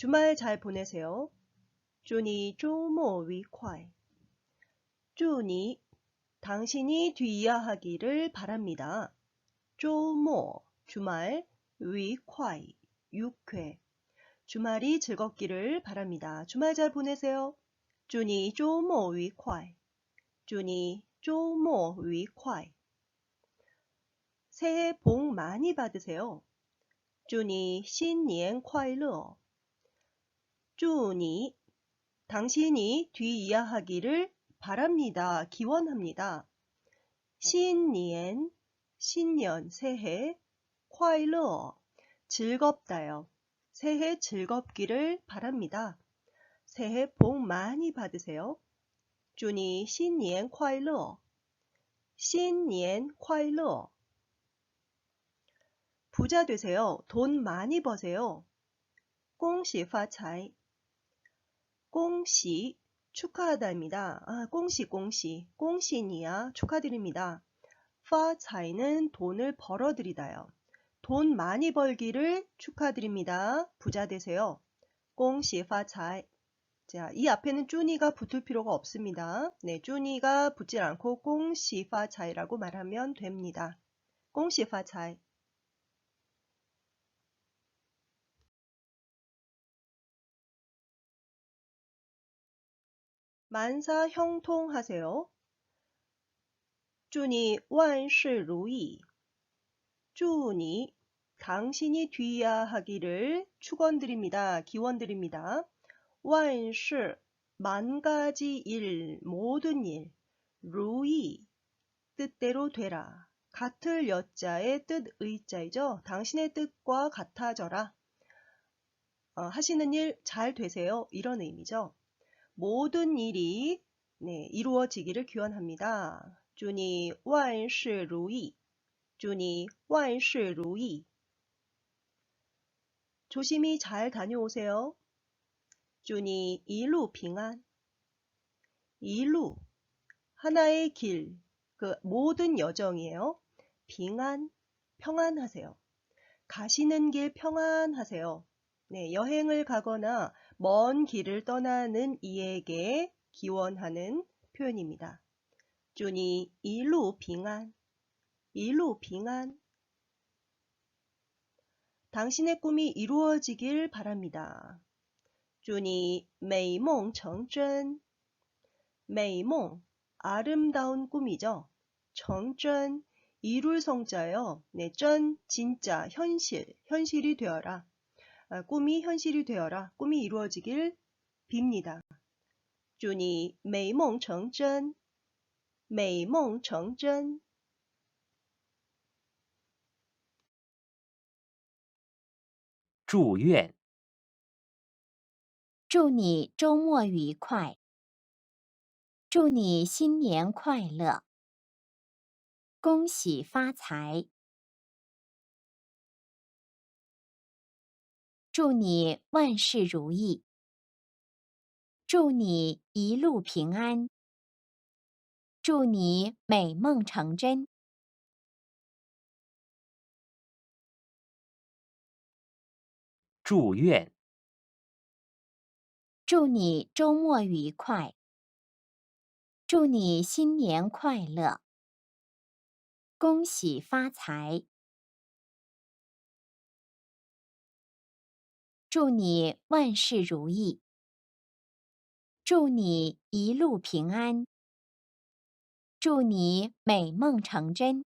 주말 잘 보내세요. 祝你周末愉快.祝你 당신이 뒤이하기를 바랍니다. 周末 주말 愉快 유쾌 주말이 즐겁기를 바랍니다. 주말 잘 보내세요. 祝你周末愉快.祝你周末愉快. 새해 복 많이 받으세요. 祝你新年快 주니 당신이 뒤이야하기를 바랍니다. 기원합니다. 신년, 신년, 새해, 콰일러, 즐겁다요. 새해 즐겁기를 바랍니다. 새해 복 많이 받으세요. 주니 신년 콰일러, 신년 콰일러. 부자 되세요. 돈 많이 버세요. 공시 파차이. 꽁시 축하하다입니다. 아, 꽁시 꽁시 꽁시니야 축하드립니다. 파차이는 돈을 벌어들이다요. 돈 많이 벌기를 축하드립니다. 부자 되세요. 꽁시 파차이 자, 이 앞에는 쭈니가 붙을 필요가 없습니다. 네, 쭈니가 붙질 않고 꽁시 파차이라고 말하면 됩니다. 꽁시 파차이 만사 형통하세요. 주니 완시如意. 주니 당신이 뒤야 하기를 축원드립니다. 기원드립니다. 완시 만 가지 일 모든 일 루이 뜻대로 되라. 같을 여자의 뜻 의자이죠. 당신의 뜻과 같아져라. 어, 하시는 일 잘 되세요. 이런 의미죠. 모든 일이 네, 이루어지기를 기원합니다. 주니 완시루이 주니 완시루이 조심히 잘 다녀오세요. 주니 이루 빙안 일루 하나의 길, 그 모든 여정이에요. 빙안, 평안하세요. 가시는 길 평안하세요. 네, 여행을 가거나 먼 길을 떠나는 이에게 기원하는 표현입니다. 주니 일루 빙안, 일루 빙안. 당신의 꿈이 이루어지길 바랍니다. 주니 메이몽 정전, 메이몽 아름다운 꿈이죠. 정전 이룰 성자요. 네, 전 진짜 현실 현실이 되어라. 아, 꿈이 현실이 되어라. 꿈이 이루어지길 빕니다. 祝你美梦成真.美梦成真.祝愿祝你周末愉快。祝你新年快乐。恭喜发财。 祝你万事如意。祝你一路平安。祝你美梦成真。祝愿祝你周末愉快。祝你新年快乐。恭喜发财。祝你万事如意。祝你一路平安。祝你美梦成真。